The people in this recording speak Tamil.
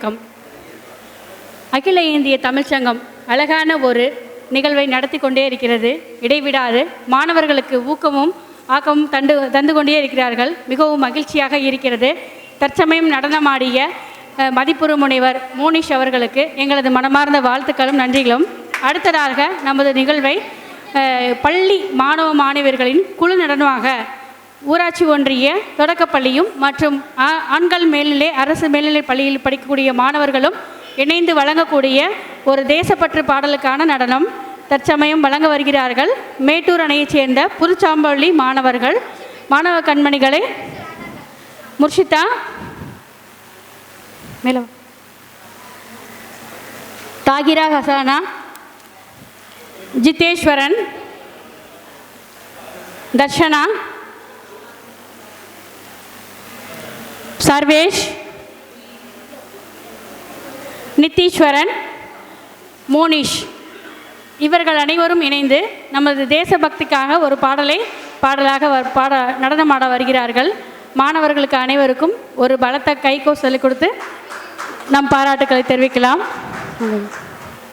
வணக்கம். அகில இந்திய தமிழ்ச்சங்கம் அழகான ஒரு நிகழ்வை நடத்தி கொண்டே இருக்கிறது. இடைவிடாது. மாணவர்களுக்கு ஊக்கமும் ஆக்கமும் தண்டு தந்து கொண்டே இருக்கிறார்கள். மிகவும் மகிழ்ச்சியாக இருக்கிறது. தற்சமயம் நடனமாடிய மதிப்புறு முனைவர் மோனிஷ் அவர்களுக்கு எங்களது மனமார்ந்த வாழ்த்துக்களும் நன்றிகளும். அடுத்ததாக நமது நிகழ்வை பள்ளி மாணவ மாணவியர்களின் குழு நடனமாக ஊராட்சி ஒன்றிய தொடக்கப்பள்ளியும் மற்றும் ஆ- ஆண்கள் மேல்நிலை அரசு மேல்நிலை பள்ளியில் படிக்கக்கூடிய மாணவர்களும் இணைந்து வழங்கக்கூடிய ஒரு தேசப்பற்று பாடலுக்கான நடனம் தற்சமயம் வழங்க வருகிறார்கள். மேட்டூர் அணையைச் சேர்ந்த புதுச்சாம்பள்ளி மாணவர்கள் மாணவ கண்மணிகளை முர்ஷிதா. மேலும். தாகிரா ஹசானா. ஜித்தேஸ்வரன் தர்ஷனா. சர்வேஷ் நித்தீஸ்வரன் மோனிஷ் இவர்கள் அனைவரும் இணைந்து நமது தேசபக்திக்காக ஒரு பாடலை பாடலாக பாட நடனமாட வருகிறார்கள். மாணவர்களுக்கு அனைவருக்கும் ஒரு பலத்த கைகோ சொல்லிக் கொடுத்து நம் பாராட்டுக்களை தெரிவிக்கலாம்.